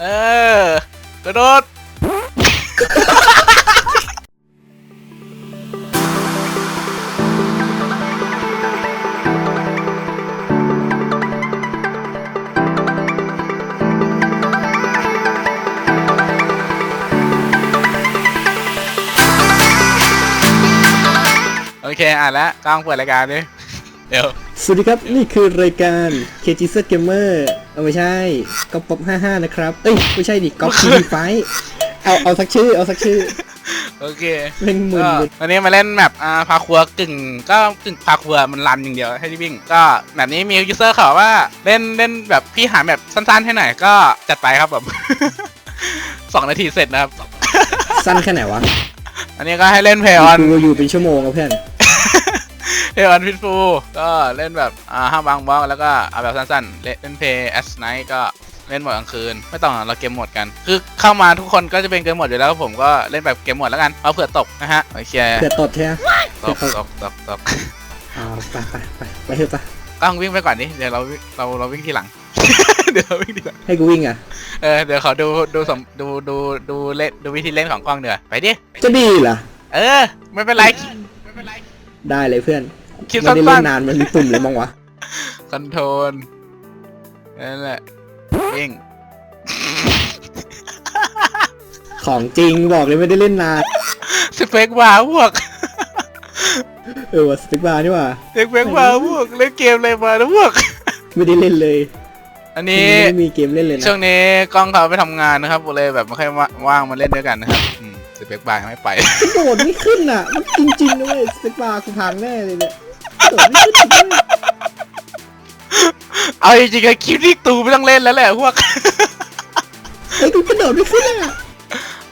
เออกระโดดโอเคอ่านแล้วกล้องเปิดรายการดิเดี๋ยว สวัสดีครับ นี่คือรายการ KG s Gamer เอาไม่ใช่ก๊อปป๊อป55 นะครับ เอ้ย ไม่ใช่ดิก๊อปทีวีไฟเอาเอาสักชื่อ เอาสักชื่อ โอเคเล่นหมื่นก็เลยวันนี้มาเล่นแบบอ่าพาครัวกึ่ง ก็กึ่งพาครัวมันรันอย่างเดียวให้ที่วิ่ง ก็แบบนี้มียูเซอร์เขาว่าเล่นเล่นแบบพี่หาแบบสั้นๆให้หน่อยก็จัดไปครับผมสองนาทีเสร็จนะครับ สั้นแค่ไหนวะอันนี้ก็ให้เล่นเพย์ออน กูอยู่เป็นชั่วโมงอะเพื่อน เพย์ออนพิทฟูก็เล่นแบบอ่าห้ามวางบล็อกแล้วก็เอาแบบสั้นๆ เล่นเล่นเพย์แอสไนก็เล่นหมดกลางคืน ไม่ต้องเราเกมหมดกัน คือเข้ามาทุกคนก็จะเป็นเกมหมดอยู่แล้วผมก็เล่นแบบเกมหมดแล้วกันเอาเผื่อตกนะฮะโอเคเผื่อตดใช่ไหมตกตกตกตกเอาไปไปไปไปเถอะปะต้องวิ่งไปก่อนดิเดี๋ยวเราวิ่งเราเราวิ่งทีหลัง เดี๋ยวเราวิ่งทีหลังให้กูวิ่งอะเออเดี๋ยวขอดูดูสมดูดูดูเล่นดูวิธีเล่นของกล้องเดือไปดิจะดีเหรอเออไม่เป็นไรได้เลยเพื่อน คิดไม่สั้ได้เล่นนนานมันมีปุ่มเลยมั้งวะๆคอนโทรลนั่นแหละวิ่งของจริงบอกเลยไม่ได้เล่นนานสเปกว่าพวกเออว่ะสติ๊กบาร์นี่ว่ะสเปกว่าพวกเล่นเกมอะไรมาแล้วพวก ไม่ได้เล่นเลยอันนี้ ไม่มีเกมเล่นเลยนะช่วงนี้กล้องเขาไปทำงานนะครับเลยแบบไม่ค่อยว่างมาเล่นด้วยกันนะครับอืมสเปกบาร์ยังไม่ไป โดดไม่ขึ้นอะ มันจริงๆนะเว้ยสเต็กบาร์กูพังแน่เลยเนี่ย โดดไม่ขึ้นจริงๆเอาจริงๆอะคลิปที่ตูไม่ต้องเล่นแล้วแหละพวกเฮ้ยกูกระโดดไม่ขึ้นอะ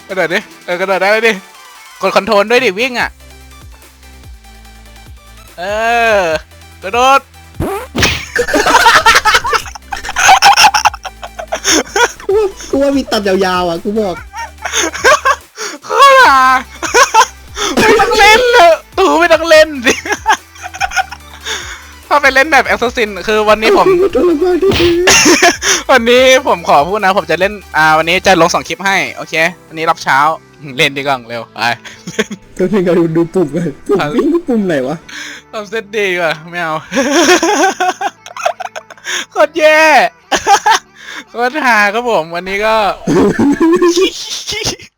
กระโดดดิเออกระโดดได้เลยดิกดคอนโทรลด้วยดิวิ่งอะ เออกระโดดกูว่ากูว่ามีตัดยาวๆอะกูบอกโคตรห่าไม่ต้องเล่นเลยตูไม่ต้องเล่นสิ ถ้าไปเล่นแบบแอสซัสซินคือวันนี้ผมกูทรมานที่สุดวันนี้ผมขอพูดนะ ผมจะเล่น อ่า วันนี้จะลงสองคลิปให้ โอเค วันนี้รับเช้า เล่นดีกว่อนเร็ว ไป ก็เพียงเราดูปุ่มกันปุ่มครับ วิ่งกูปุ่มไหนวะทำเซตดีกว่าไม่เอา โคตรแย่ โคตรหาครับผม วันนี้ก็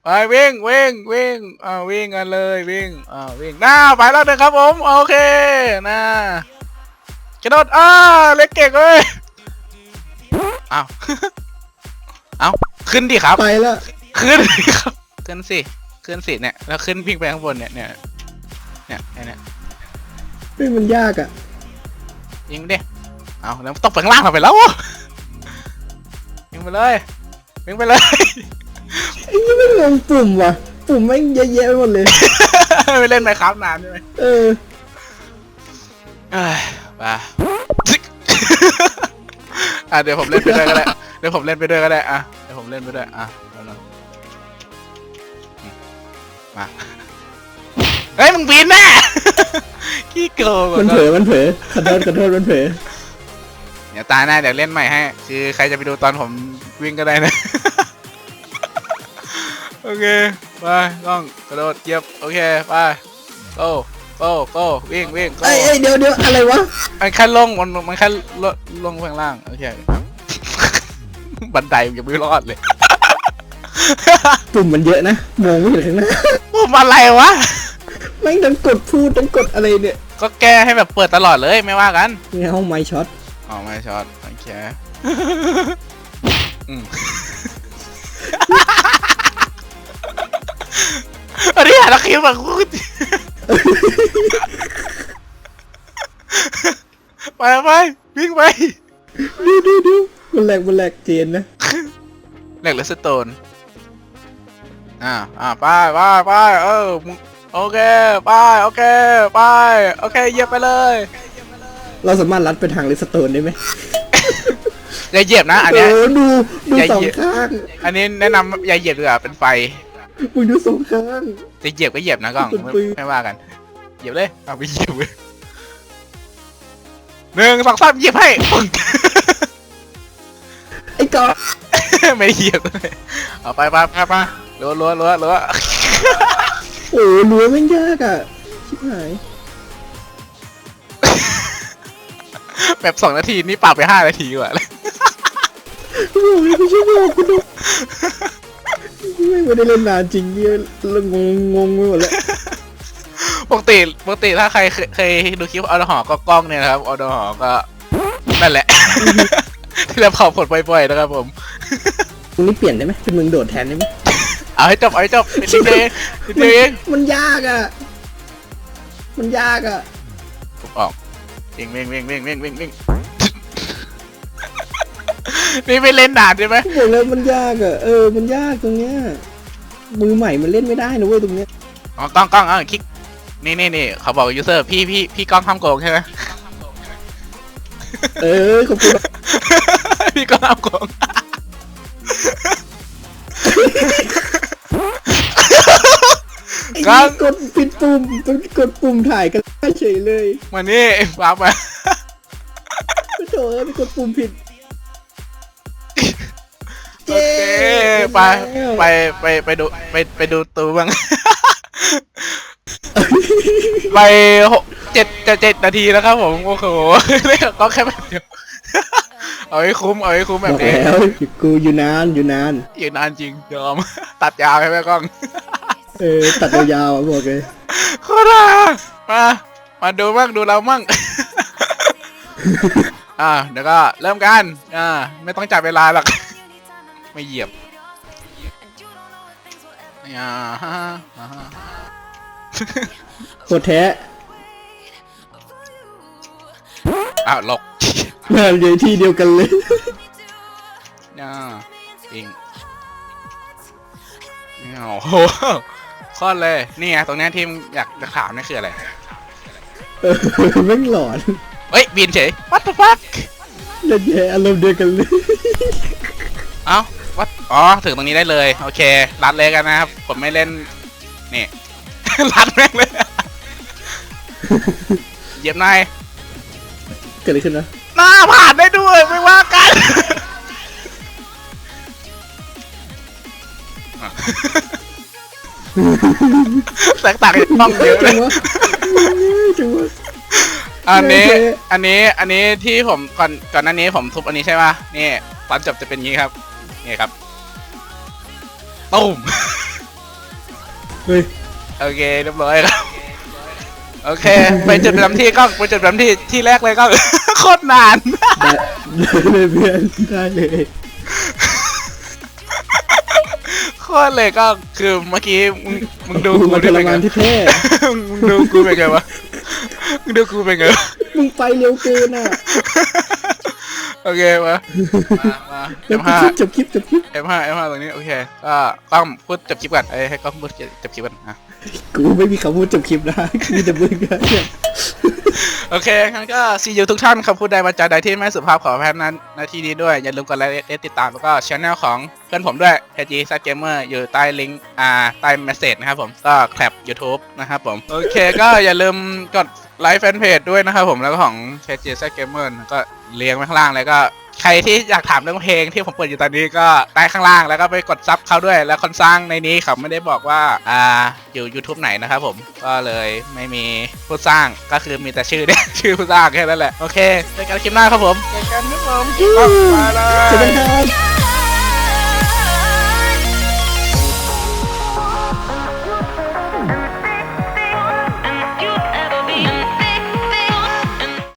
ไปวิ่งวิ่งวิ่งอ่าวิ่งกันเลยวิ่งอ่าวิ่งหน้าไปแล้วนะครับผม โอเคหน้า กระโดดอ้าเล็กเก่งเว้ยอ้าวเอาขึ้นดิครับ ไปแล้วขึ้นดิครับขึ้นสิขึ้นสิเนี่ยแล้วขึ้นพิงไปข้างบนเนี่ยเนี่ยเนี่ยเนี่ยเฮ้ยมันยากอะยิงดิเอาแล้วต้องไปข้างล่างทำไปแล้วยิงไปเลยยิงไปเลยไอ้นี่ไม่งงปุ่มว่ะปุ่มแม่งเยอะแยะไปหมดเลยไปเล่นไมครับนานใช่ไหมเออ เอ้ยไปซิกอะเดี๋ยวผมเล่นไปด้วยก็ได้เดี๋ยวผมเล่นไปด้วยก็ได้อะเดี๋ยวผมเล่นไปด้วยอะเอาหน่อยอืมมาเฮ้ยมึงบินแน่ขี้โกงมันเผลอมันเผลอขอโทษขอโทษมันเผลอเดี๋ยวตาหน้าเดี๋ยวเล่นใหม่ให้ คือใครจะไปดูตอนผมวิ่งก็ได้นะ โอเค ไปต้องกระโดดเหยียบ โอเค ไปโก้ โก้โก้วิ่งวิ่งโก้เอ้ยเอ้ยเดี๋ยวเดี๋ยวอะไรวะมันแค่ลงมันมันแค่ลงลงข้างล่างโอเคบันไดมันยังไม่รอดเลยปุ่มมันเยอะนะมองไม่เห็นข้างหน้าปุ่มอะไรวะแม่งต้องกดพูดต้องกดอะไรเนี่ยก็แก้ให้แบบเปิดตลอดเลยไม่ว่ากันนี่ห้องไม้ช็อตอ๋อไม่ช็อตโอเคอืมอันนี้หาลักคิดมากู ไปไปวิ่งไปดูดูดูมันแหลกมันแหลกเจนนะเหล็กหรือสโตนอ่าอ่าไปไปไปเออมึงโอเคไปโอเคไปโอเคเหยียบไปเลย เราสามารถรัดไปทางลิสโตนได้ไหมอย่าเหยียบนะ อันเอเนี้ยอดูดูอย่าสองเหยียบข้างอันนี้แนะนำอย่าเหยียบดีกว่าเป็นไฟ มึงดูสองข้าง จะเหยียบก็เหยียบนะกล้องเป็นไม่ปืน ไม่ว่ากัน เหยียบเลยเอาไปเหยียบเลยหนึ่งสองสามเหยียบให้ปึ้ง ไอ้กอไม่เหยียบเลยเอาไปไปไปไปรัวรัวรัวรัวโอ้โหรั้วแม่งยากอะ ชิบหาย แบบสองนาทีนี่ปรับไปห้านาทีกว่าเลย โอ้โหไม่ใช่บอกกูดู ไม่ไม่ได้เล่นนานจริงเนี่ยแล้วงงงงไปหมดแล้วปกติปกติถ้าใครเคยเคยดูคลิปอดหอก็กล้องเนี่ยนะครับอดหอก็นั่นแหละ ที่เราเผาผลบ่อยๆนะครับผมมึงนี่เปลี่ยนได้ไหมเป็นมึงโดดแทนได้ไหมเอาให้จบเอาให้จบเป็นดีเจดีเจเองมันยากอะ มันยากอะผมออกวิ่งวิ่งวิ่งวิ่งวิ่งวิ่งวิ่ง นี่ไม่เล่นนานใช่ไหมบอกแล้วมันยากอะเออมันยากตรงเนี้ยมือใหม่มันเล่นไม่ได้นะเว้ยตรงเนี้ยอ๋อกล้องกล้องเออคลิกนี่นี่นี่เขาบอกยูเซอร์พี่พี่พี่กล้องทำโกงใช่ไหมเออขอบคุณพี่กล้องทำโกงไอ้ครันี่บกดปิดปุ่มกดปุ่มถ่ายกันได้เฉยเลยมานี่วางมาไม่โถเอ้ยไปกดปุ่มผิด ไปไปไปไปดูไปไปดูตูบ้าง ไปหกเจ็ดเจ็ดเจ็ดนาทีแล้วครับผมโอ้โหเล่นกับกล้องแค่แบบเดียวเอาให้คุ้มเอาให้คุ้มบแบอบกนี้แล้วกูอยู่นานอยู่นานอีกนานจริงยอมตัดยาวใช่ไหมกล้อง เออตัดยาวๆอะบอกเลยโคตรอะมามาดูมั่งดูเรามั่งอ่าเดี๋ยวก็เริ่มกันอ่าไม่ต้องจับเวลาหรอกไม่เหยียบ อ่าฮะอ่าฮะโคตรแท้อ้าวหลกงานเลยที่เดียวกันเลยอ่าอิงโอ้โหข้อเลยนี่ไงตรงเนี้ยที่อยากจะถามนี่คืออะไร เออแม่งหลอนเฮ้ยบินเฉย what the fuck เล่นแย่อารมณ์เดียวกันเลย เอ้า what อ๋อถึงตรงนี้ได้เลย โอเค รัดเลยกันนะครับ ผมไม่เล่น นี่ รัดแม่งเลยเหยียบนายเกิดอะไรขึ้นนะหน้าผ่านได้ด้วย ไม่ว่ากันแตกต่างกันต้องเยอะเลจัยงวะจังวะอันนี้โอเคอันนี้อันนี้ที่ผมก่อนก่อนหน้านี้ผมทุบอันนี้ใช่ปะนี่ตอนจบจะเป็นอย่างนี้ครับ นี่ครับตุ้มเฮ้ยโอเคเรียบร้อยครับโอเค ไปจุดประจำที่ก็ไปจุดประจำที่ที่แรกเลยก็โคตรนานได้ได้เลยเพื่อนได้เลยโคตรเลยก็คือเมื่อกี้มึงมึงดูกูกูมาทได้รเป็นไงมานที่แท้มึงดูกูเป็นไงวะมึงดูกูเป็นไงวะ มึงไปเร็วเกินอะ โอเคมามา มาเดี๋ยว M5 จบคลิปจบคลิป M5 M5 ตรงนี้โอเคก็ต้องพูดจบคลิปก่อนไอ้ยให้กล้องพูดจบคลิปก่อนอะกูไม่มีคำพูดจบคลิปนะมีแต่มึงอะเนี่ยโอเคงั้นก็ซีอูทุกท่านคำพูดใดมาจากใดที่ไม่สุภาพขออภัยนั้นหน้าที่นี้ด้วย อย่าลืมกดไลค์และติดตามแล้วก็ช anel ของเพื่อนผมด้วย KG s a Gamer อยู่ใต้ลิงก์อ่าใต้เมสเซจนะครับผมก็แคป YouTube นะครับผม โอเคก็อย่าลืมกดไลค์แฟนเพจด้วยนะครับผมแล้วก็ของ KG s a Gamer ก็เลี้ยงไว้ข้างล่างแล้วก็ ใครที่อยากถามเรื่องเพลงที่ผมเปิดอยู่ตอนนี้ก็ใต้ข้างล่างแล้วก็ไปกดซับเขาด้วย แล้วคนสร้างในนี้เขาไม่ได้บอกว่าอ่าอยู่ YouTube ไหนนะครับผมก็เลยไม่มีผู้สร้างก็คือมีแต่ชื่อเนี่ยชื่อผู้สร้างแค่นั้นแหละโอเคเจอกันคลิปหน้าครับผมเจอกันครับผมไปแล้เจอกันวครับ